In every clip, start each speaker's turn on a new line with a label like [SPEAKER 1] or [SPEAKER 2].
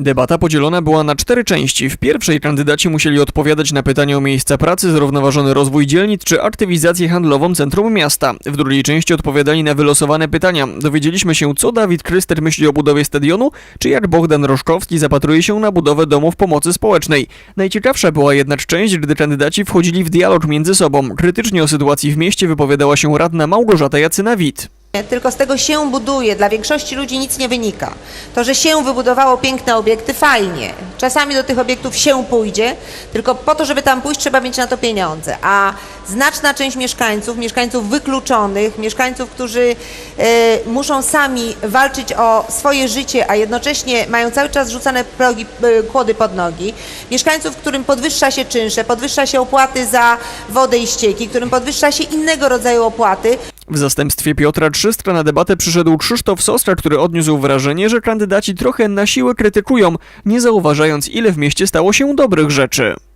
[SPEAKER 1] Debata podzielona była na cztery części. W pierwszej kandydaci musieli odpowiadać na pytania o miejsca pracy, zrównoważony rozwój dzielnic czy aktywizację handlową centrum miasta. W drugiej części odpowiadali na wylosowane pytania. Dowiedzieliśmy się, co Dawid Kryster myśli o budowie stadionu, czy jak Bogdan Roszkowski zapatruje się na budowę domów pomocy społecznej. Najciekawsza była jednak część, gdy kandydaci wchodzili w dialog między sobą. Krytycznie o sytuacji w mieście wypowiadała się radna Małgorzata Jacyna-Wit.
[SPEAKER 2] Tylko z tego się buduje, dla większości ludzi nic nie wynika. To, że się wybudowało piękne obiekty, fajnie. Czasami do tych obiektów się pójdzie, tylko po to, żeby tam pójść, trzeba mieć na to pieniądze. A znaczna część mieszkańców, mieszkańców wykluczonych, mieszkańców, którzy e, muszą sami walczyć o swoje życie, a jednocześnie mają cały czas rzucane progi, e, kłody pod nogi, mieszkańców, którym podwyższa się czynsze, podwyższa się opłaty za wodę i ścieki, którym podwyższa się innego rodzaju opłaty,
[SPEAKER 1] W zastępstwie Piotra Trzystra na debatę przyszedł Krzysztof Sostra, który odniósł wrażenie, że kandydaci trochę na siłę krytykują, nie zauważając ile w mieście stało się dobrych rzeczy.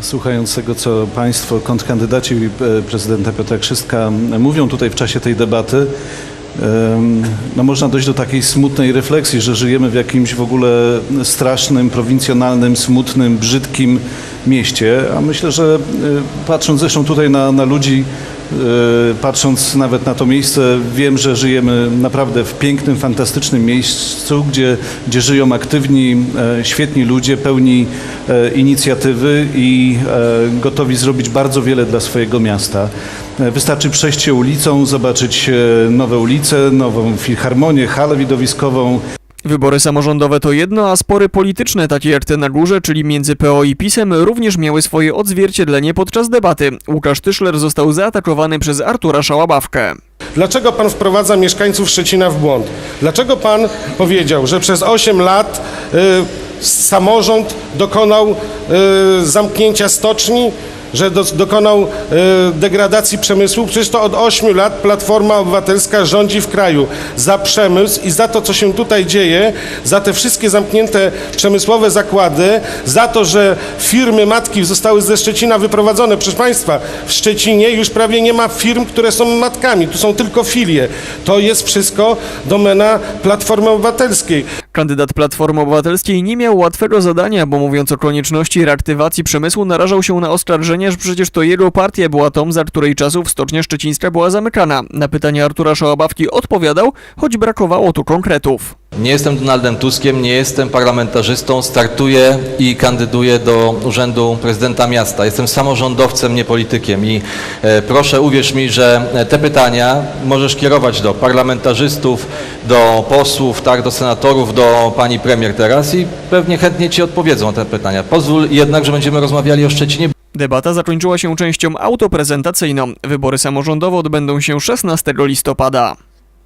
[SPEAKER 3] Słuchając tego, co Państwo, kontrkandydaci e, prezydenta Piotra Krzystka mówią tutaj w czasie tej debaty, no można dojść do takiej smutnej refleksji, że żyjemy w jakimś w ogóle strasznym, prowincjonalnym, smutnym, brzydkim mieście, a myślę, że e, patrząc zresztą tutaj na, na ludzi, patrząc nawet na to miejsce, wiem, że żyjemy naprawdę w pięknym, fantastycznym miejscu, gdzie, gdzie żyją aktywni, e, świetni ludzie, pełni e, inicjatywy i e, gotowi zrobić bardzo wiele dla swojego miasta. E, Wystarczy przejść się ulicą, zobaczyć e, nowe ulice, nową filharmonię, halę widowiskową,
[SPEAKER 1] Wybory samorządowe to jedno, a spory polityczne, takie jak te na górze, czyli między PO i PiSem, również miały swoje odzwierciedlenie podczas debaty. Łukasz Tyszler został zaatakowany przez Artura Szałabawkę.
[SPEAKER 4] Dlaczego pan wprowadza mieszkańców Szczecina w błąd? Dlaczego pan powiedział, że przez 8 lat y, samorząd dokonał y, zamknięcia stoczni, że do, dokonał y, degradacji przemysłu? Przecież to od 8 lat Platforma Obywatelska rządzi w kraju za przemysł i za to, co się tutaj dzieje, za te wszystkie zamknięte przemysłowe zakłady, za to, że firmy matki zostały ze Szczecina wyprowadzone. Proszę Państwa, w Szczecinie już prawie nie ma firm, które są matkami, tu są tylko filie. To jest wszystko domena Platformy Obywatelskiej.
[SPEAKER 1] Kandydat Platformy Obywatelskiej nie miał łatwego zadania, bo mówiąc o konieczności reaktywacji przemysłu narażał się na oskarżenie, że przecież to jego partia była tą, za której czasów stocznia szczecińska była zamykana. Na pytanie Artura Szałabawki odpowiadał, choć brakowało tu konkretów.
[SPEAKER 5] Nie jestem Donaldem Tuskiem, nie jestem parlamentarzystą, startuję i kandyduję do urzędu prezydenta miasta. Jestem samorządowcem, nie politykiem i e, proszę uwierz mi, że e, te pytania możesz kierować do parlamentarzystów, do posłów, tak, do senatorów, do pani premier teraz i pewnie chętnie ci odpowiedzą na te pytania. Pozwól jednak, że będziemy rozmawiali o Szczecinie,
[SPEAKER 1] Debata zakończyła się częścią autoprezentacyjną. Wybory samorządowe odbędą się 16 listopada.